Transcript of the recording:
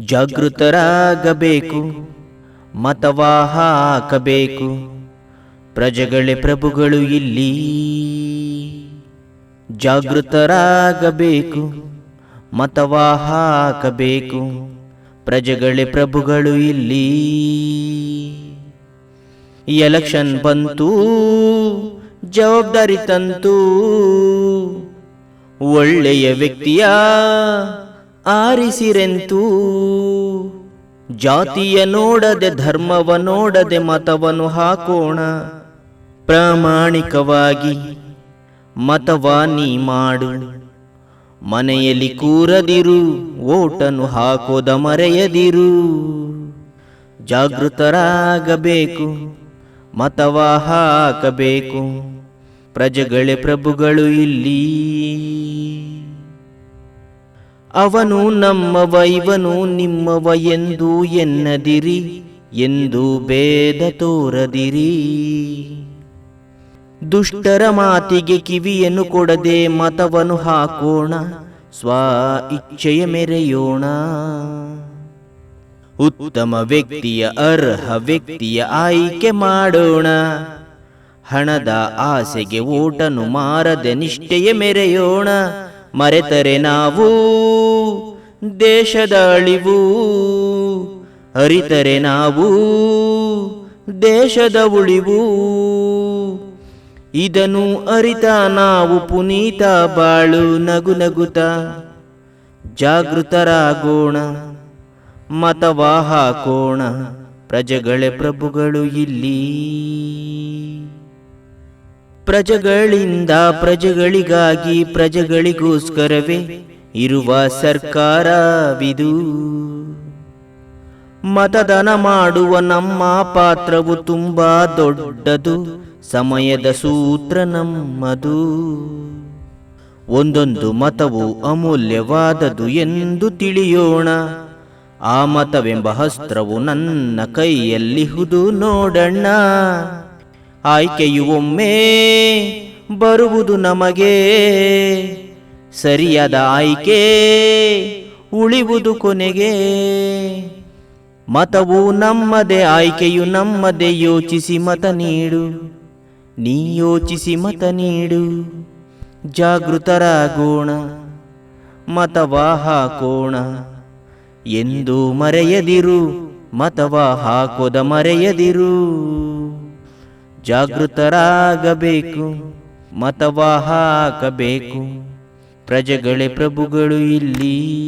ಜಾಗೃತರಾಗಬೇಕು, ಮತವಾ ಹಾಕಬೇಕು, ಪ್ರಜೆಗಳೇ ಪ್ರಭುಗಳು ಇಲ್ಲಿ. ಜಾಗೃತರಾಗಬೇಕು, ಮತವಾ ಹಾಕಬೇಕು, ಪ್ರಜೆಗಳೇ ಪ್ರಭುಗಳು ಇಲ್ಲಿ. ಎಲೆಕ್ಷನ್ ಬಂತು, ಜವಾಬ್ದಾರಿ ತಂತು. ಒಳ್ಳೆಯ ವ್ಯಕ್ತಿಯ ಆರಿಸಿರೆಂತು? ಜಾತಿಯ ನೋಡದೆ ಧರ್ಮವ ನೋಡದೆ ಮತವನ್ನು ಹಾಕೋಣ. ಪ್ರಾಮಾಣಿಕವಾಗಿ ಮತವ ನೀ ಮಾಡು. ಮನೆಯಲ್ಲಿ ಕೂರದಿರು, ಓಟನ್ನು ಹಾಕೋದ ಮರೆಯದಿರು. ಜಾಗೃತರಾಗಬೇಕು, ಮತವ ಹಾಕಬೇಕು. ಪ್ರಜೆಗಳೇ ಪ್ರಭುಗಳು ಇಲ್ಲಿ. ಅವನು ನಮ್ಮವ, ಇವನು ನಿಮ್ಮವ ಎಂದು ಎನ್ನದಿರಿ, ಎಂದು ಭೇದ ತೋರದಿರಿ. ದುಷ್ಟರ ಮಾತಿಗೆ ಕಿವಿಯನ್ನು ಕೊಡದೆ ಮತವನ್ನು ಹಾಕೋಣ, ಸ್ವ ಇಚ್ಛೆಯ ಮೆರೆಯೋಣ. ಉತ್ತಮ ವ್ಯಕ್ತಿಯ, ಅರ್ಹ ವ್ಯಕ್ತಿಯ ಆಯ್ಕೆ ಮಾಡೋಣ. ಹಣದ ಆಸೆಗೆ ಓಟನು ಮಾರದೆ ನಿಷ್ಠೆಯ ಮೆರೆಯೋಣ. ಮರೆತರೆ ನಾವು, ದೇಶದ ಅಳಿವು. ಅರಿತರೆ ನಾವು, ದೇಶದ ಉಳಿವು. ಇದನ್ನು ಅರಿತ ನಾವು ಪುನೀತ ಬಾಳು ನಗು ನಗುತ, ಜಾಗೃತರಾಗೋಣ ಮತವಾ ಹಾಕೋಣ ಪ್ರಜೆಗಳೇ ಪ್ರಭುಗಳು ಇಲ್ಲಿ. ಪ್ರಜೆಗಳಿಂದ ಪ್ರಜೆಗಳಿಗಾಗಿ ಪ್ರಜೆಗಳಿಗೋಸ್ಕರವೇ ಇರುವ ಸರ್ಕಾರವಿದು. ಮತದಾನ ಮಾಡುವ ನಮ್ಮ ಪಾತ್ರವು ತುಂಬಾ ದೊಡ್ಡದು, ಸಮಯದ ಸೂತ್ರ ನಮ್ಮದು. ಒಂದೊಂದು ಮತವು ಅಮೂಲ್ಯವಾದದು ಎಂದು ತಿಳಿಯೋಣ. ಆ ಮತವೆಂಬ ಹಸ್ತ್ರವು ನನ್ನ ಕೈಯಲ್ಲಿ ಹುದು ನೋಡಣ್ಣ. ಆಯ್ಕೆಯು ಒಮ್ಮೆ ಬರುವುದು ನಮಗೆ ಸರಿಯಾದ ಆಯ್ಕೆ, ಉಳಿವುದು ಕೊನೆಗೆ. ಮತವು ನಮ್ಮದೇ, ಆಯ್ಕೆಯು ನಮ್ಮದೇ, ಯೋಚಿಸಿ ಮತ ನೀಡು. ನೀ ಯೋಚಿಸಿ ಮತ ನೀಡು. ಜಾಗೃತರಾಗೋಣ ಮತವ ಹಾಕೋಣ. ಎಂದು ಮರೆಯದಿರು, ಮತವ ಹಾಕೋದ ಮರೆಯದಿರು. ಜಾಗೃತರಾಗಬೇಕು ಮತವಾ ಹಾಕಬೇಕು. ಪ್ರಜೆಗಳೇ ಪ್ರಭುಗಳು ಇಲ್ಲಿ.